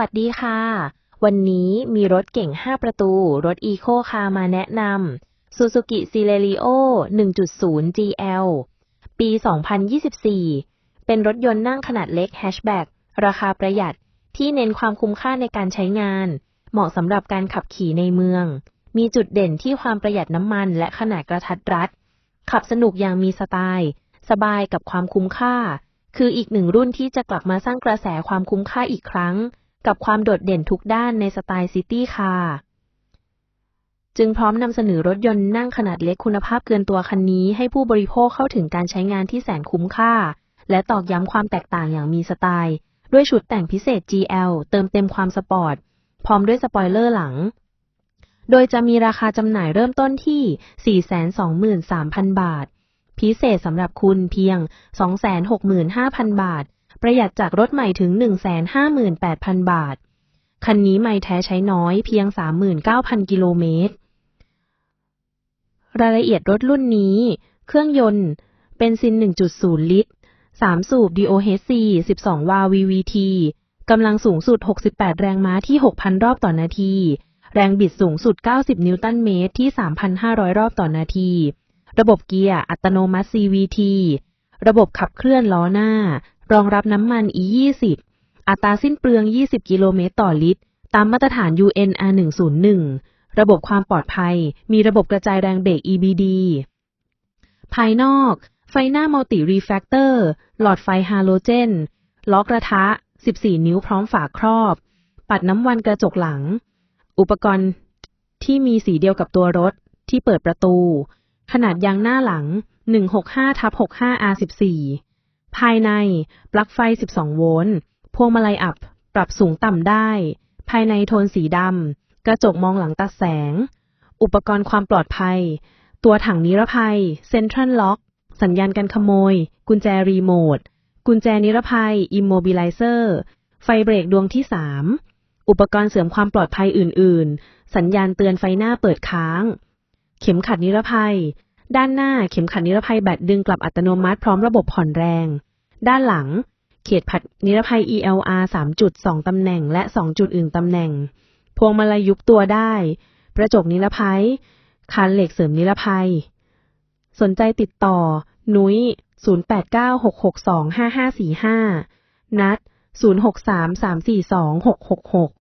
สวัสดีค่ะ วันนี้มีรถเก่ง 5 ประตู รถอีโคคาร์มาแนะนำ Suzuki Celerio 1.0 GL ปี 2024 เป็นรถยนต์นั่งขนาดเล็กแฮชแบ็กราคาประหยัดที่เน้นความคุ้มค่าในการใช้งาน เหมาะสำหรับการขับขี่ในเมือง มีจุดเด่นที่ความประหยัดน้ำมันและขนาดกระทัดรัด ขับสนุกอย่างมีสไตล์ สบายกับความคุ้มค่า คืออีกหนึ่งรุ่นที่จะกลับมาสร้างกระแสความคุ้มค่าอีกครั้ง กับความโดดเด่นทุกด้านในสไตล์ซิตี้คาร์จึงพร้อมนำเสนอรถยนต์นั่งขนาดเล็กคุณภาพเกินตัวคันนี้ ให้ผู้บริโภคเข้าถึงการใช้งานที่แสนคุ้มค่า และตอกย้ำความแตกต่างอย่างมีสไตล์ ด้วยชุดแต่งพิเศษ GL เติมเต็มความสปอร์ต พร้อมด้วยสปอยเลอร์หลัง โดยจะมีราคาจำหน่ายเริ่มต้นที่ 423,000 บาท พิเศษสำหรับคุณเพียง 265,000 บาท ประหยัดจากรถใหม่ถึง 158,000 บาท คันนี้ไม่แท้ใช้น้อยเพียง 39,000 กิโลเมตร รายละเอียดรถรุ่นนี้ เครื่องยนต์ เป็นซิน 1.0 ลิตร 3 สูบ DOHC 12 วาล์ว VVT กำลังสูงสุด 68 แรงม้าที่ 6,000 รอบต่อนาที แรงบิดสูงสุด 90 นิวตันเมตรที่ 3,500 รอบต่อนาที ระบบเกียร์อัตโนมัติ CVT ระบบขับเคลื่อนล้อหน้า รองรับน้ำมัน E20 อัตราสิ้นเปลือง 20 กิโลเมตรต่อลิตร ตามมาตรฐาน UN R101 ระบบความปลอดภัย มีระบบกระจายแรงเบรก EBD ภายนอก ไฟหน้ามัลติรีแฟกเตอร์ หลอดไฟฮาโลเจน ล้อกระทะ 14 นิ้วพร้อมฝาครอบ ปัดน้ำวันกระจกหลัง อุปกรณ์ที่มีสีเดียวกับตัวรถที่เปิดประตู ขนาดยางหน้าหลัง 165ทับ65 R14 ภายใน ปลั๊กไฟ 12 โวลต์ พวงมาลัยอับ ปรับสูงต่ำได้ ภายในโทนสีดำ กระจกมองหลังตัดแสง อุปกรณ์ความปลอดภัย ตัวถังนิรภัย เซ็นทรัลล็อก สัญญาณการขโมย กุญแจรีโมท กุญแจนิรภัย อิมโมบิลไลเซอร์ ไฟเบรกดวงที่ 3 อุปกรณ์เสริมความปลอดภัยอื่น ๆ สัญญาณเตือนไฟหน้าเปิดค้าง เข็มขัดนิรภัยด้านหน้าเข็มขัดนิรภัยแบตดึงกลับอัตโนมัติพร้อมระบบผ่อนแรง ด้านหลัง เขตผัดนิรภัย ELR 3จุด2ตำแหน่ง และ 2 จุดอื่นตำแหน่ง พวงมาลัยยุบตัวได้ประจกนิรภัยคานเหล็กเสริมนิรภัย สนใจติดต่อ นุ้ย 0896625545 นัด 0633426666